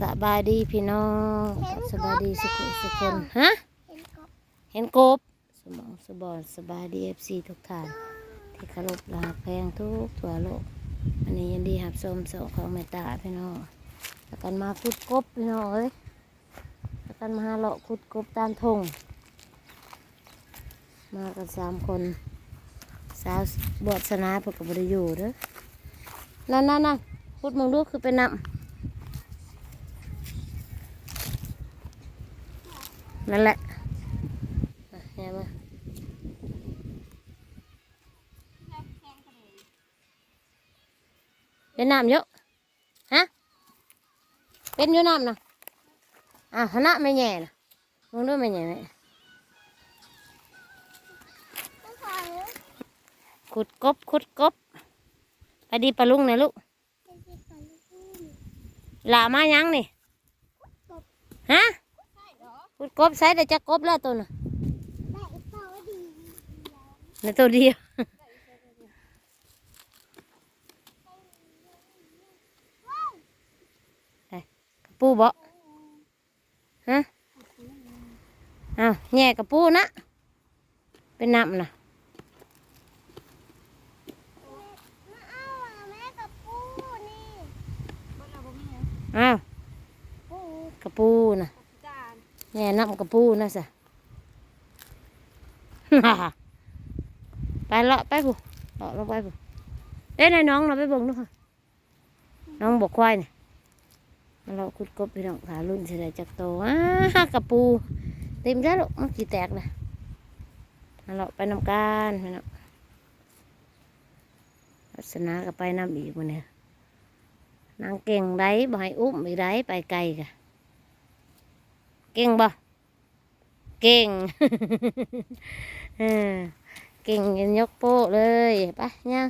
สบายดีพี่น้องสบายดีสุขสุขคนฮะเห็นกบเห็นกบสมองสบอนสบายดีเอฟซีทุกท่านที่เคารพลาแพงทุกทั่วโลกอันนี้ยินดีหับชมโสของแม่ตาพี่น้องแล้วกันมาคุดกบพี่น้องเอ้ยแล้วกันมาหาเลาะคุดกบตามทงมากันสามคนสาวบวชสนาเพื่อกบริอยู่เด้อนั่นนั่นนั่นคุดมึงดูคือเป็นน้ำ นั่นแหละอะแย่มาเป็นน้ำเยอะฮะเป็นอยู่น้ำนะอะคณะไม่แย่นะมึงด้วยไม่แย่ไหมก็ขอขุดกบขุดกบไปดีปลาลุงนะลูกเป็นสิบคนลูกหลามายังนี่ฮะ ขุดกบใส่แต่จะกบแล้วตัวน่ะได้อีกเปล่าดีในตัวเดียวไปกระปูบ่ฮะอ้าวแง่กระปูนะ เป็นน้ำนะมาเอาอะแม่กับปูนี่อ้าวปูกระปูนะ จานแง่น้ำกระปูนะสะไปเลาะไปผู้เลาะลงไปผู้เอ้ยนายน้องเราไปเบิ่งดูค่ะน้องบอกควายเนี่ยมาเราคุดกบพี่น้องขารุ่นเฉลยจากโตอ้ากระปู เต็มแล้วลูกมันกี่แตกเลยมาเราไปนำการพี่น้องลักษณะก็ไปนำอีกวันนี้นางเก่งได้บ่ให้อุ้มอีกได้ไปไกลกะ เก่งบ่เก่งเก่งยันยกโป้เลยไปเนี่ย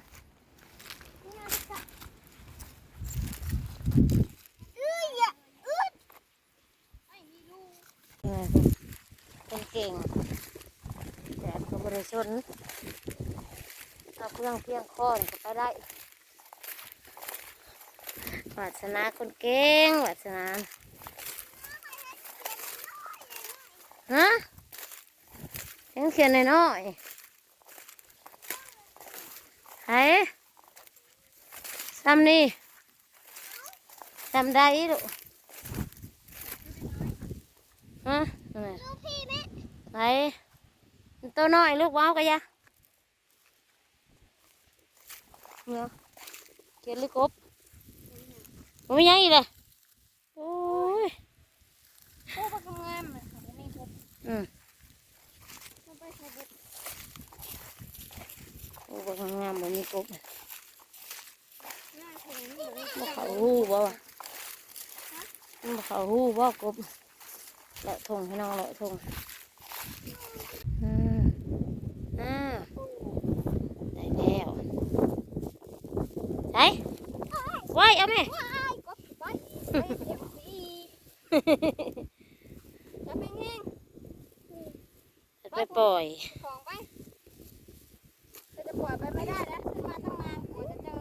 เอ้ยอย่าอึดไอ้นี่ลูกเออเป็นเก่งแต่ก็บริชนเอาเครื่องเพียงค้อนก็ไปได้วาสนาคนเก่งวาสนา ฮะเขียนเขียนน้อยๆไห้ซ้ำนี่ซ้ำได้ลูกฮะไหนตัวน้อยลูกว้าวกันยะเนี่ยเขียนลูกกบไม่ยังอีกเลยโอ้ยปูก็ทำงานเหมื อนกันนี่กบอืมมันไปใส่บุกโอ้ยงามแบบนี้กบหน้าถึงนี่เลยมาเขาหูบ่วะมาเขาหูบ่กบเลาะทงให้น้องเลาะทงอืมอ่าได้แล้วใช่ไว้เอาไหม ว้ายกบไปไปเดี๋ยวสิจะเป็นไง ไปปล่อย ของไปเราจะปล่อยไปไม่ได้นะขึ้นมาตั้งนานกว่าจะเจอ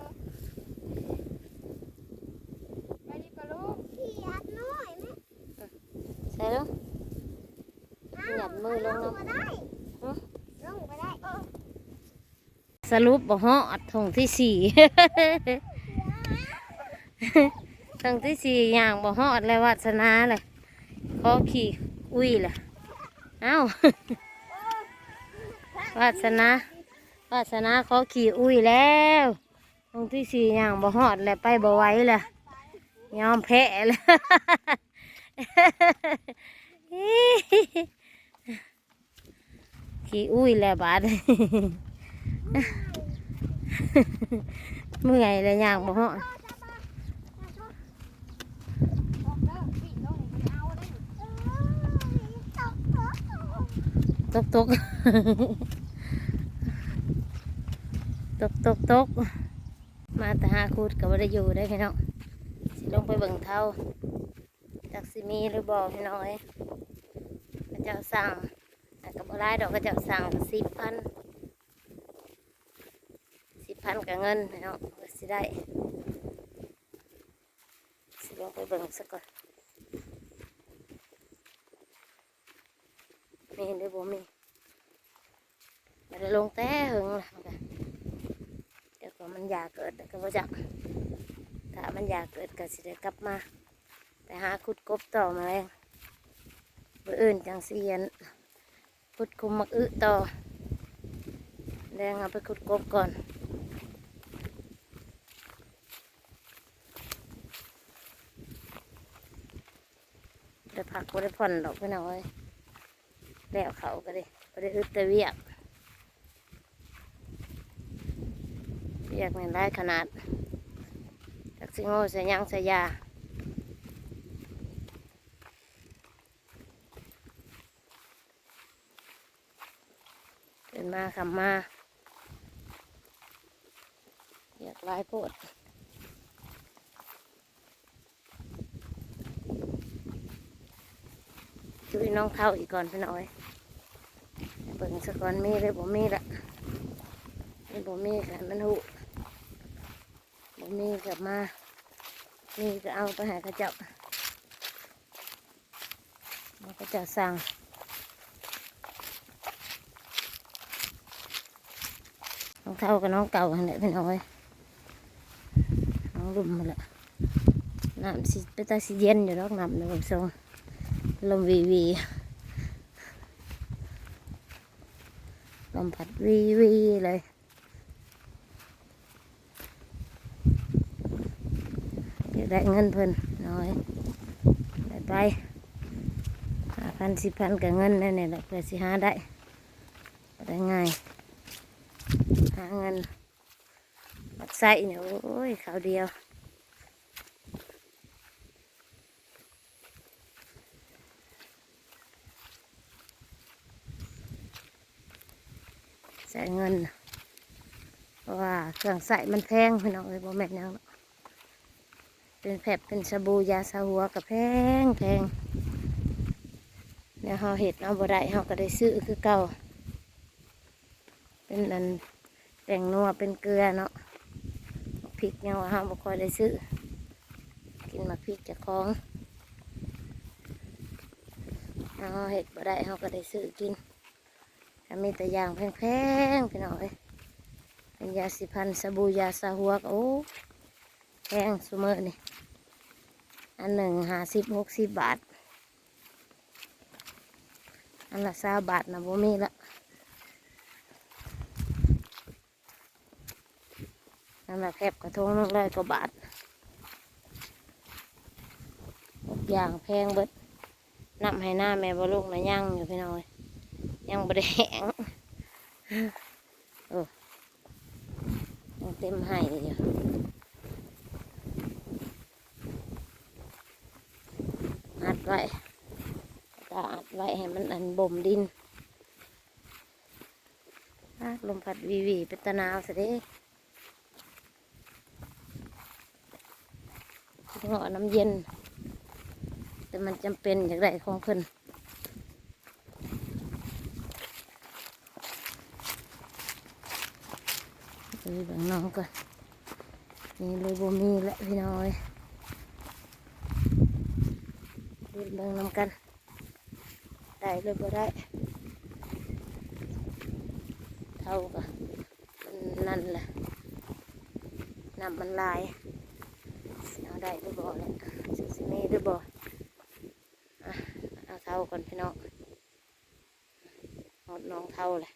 ไปดิปะลูกพี่ยัดน้อยไหมใส่ลูกหยัดมือลงลน้งมาได้ฮะลงมาได้เออำสรุปบ่ฮอดทงที่สี่ ทงที่สี่อย่างบ่ฮอดแล้ววาสนาเลยขอขี่อุ้ยล่ะเอ้า วาสนาวาสนาเขอขี่อุ้ยแล้วทงที่สี่อย่างบ่ฮอดแล้วไปบ่ไหวแล้วยอมแพ้แล้วขี่อุ้ยแล้วบาดเมื่อยเลยอย่างบ่ฮอดบอกเด้อพี่ลงไปเอด้เออตกตก ตกตกตกมาแตาหาคูดกับว่าได้อยู่ได้พี่น้องสิลงไปเบิ่งเท่าจากซิมีหรือบ่อพี่น้องเอ้กระเจ้าสั่งกับอะไรดอกกระเจ้าสั่งสิบพันสิบพันกับเงินพี่น้องสิได้สิลงไปเบิ่งสักก่อนมีหรือบ่มีมาลงแต่หึงละ ยากเกิดก็บ่จักถ้ามันอยากเกิดก็สิได้กลับมาไปหาขุดกบต่อมาแรงบ่อื่นจังเสียนขุดคุมมักอึต่อแดงเอาไปขุดกบก่อนได้พักก็ได้ผ่อนดอกไปหน่อยแล้วเขาก็ได้ก็ได้อึดแต่เวียก เวียกในร้ขนาดจากสิโง่ใส่ยังใส่ยาเดินมาคำมาอยากลายโพดช่วยน้องเท่าอีกก่อนพี่น้อยเบิ่งสะก่อนมีเลยบ่มีละนี่บ่มีกั นมันหุบ่กลับมามีก็เอาไปหากระเจับมันก็จะสั่งน้องเท่ากับน้องเก่าหันแหละพี่น้อยน้องรุ่มมาละน้ำสิไปตาสิเย็นอยู่ดอกน้ำในบางทรงลมวีวีลมพัดวีวีเลยเดี๋ยว ได้เงินเพิ่นน้อยได้ไปห้าพันสิบพันกับเงินนั่นเนี่ยเพื่อสิหาได้ได้ง่ายหาเงินบักไส้เนี่ยโอ้ยขาวเดียวใส่เงินเพราะว่าเครื่องใส่มันแพงพี่น้องเลยบ่แม่นยังหรอก เป็นแผบเป็นสบู่ยาสาหัวกับแพงแพงเนี่ยเฮาเห็ดเอาบ่ได้เฮาก็ได้ซื้อคือเก่า เป็นอันแต่งนัวเป็นเกลือเนาะพริกยังว่าเฮาบ่คอยได้ซื้อ กินมาพริกจากของเอาเห็ดบ่ได้เฮาก็ได้ซื้อกินถ้ามีแต่ยางแพงๆพี่น้องเอ้ยเป็นยาสีพันสบู่ยาสาหัวก็โอ้ แพงสมอนี่อันหนึ่งห้าสิบหกสิบบาท อันละสาบาทนะบ่มีละอันละแคบกระทงนึงร้อยกว่าบาททุกอย่างแพงเบิดนับให้หน้าแม่บลูกนะย่างอยู่พี่น้องเอ้ยยังบริแห้งโอ้ยังเต็มให้อยู่อัด ไว้ก็อัดไว้ให้มันอันบ่มดินลมพัดวีวีเป็นตะนาวสิเด้ต้องเอน้ำเย็น แต่มันจำเป็นอย่างไรของเพิ่นไปเบิ่งน้องก่อนนี่เลยบ่มีและพี่น้อย เดินเบิ่งนำกัน ได้เลยบ่ได้ เท่ากับนนั่นแหละน้ำมันลายเอาได้หรือบ่แหลยสิสิมีหรือบ่อเอาเท่าก่อนพี่น้องหดน้องเท่าเลย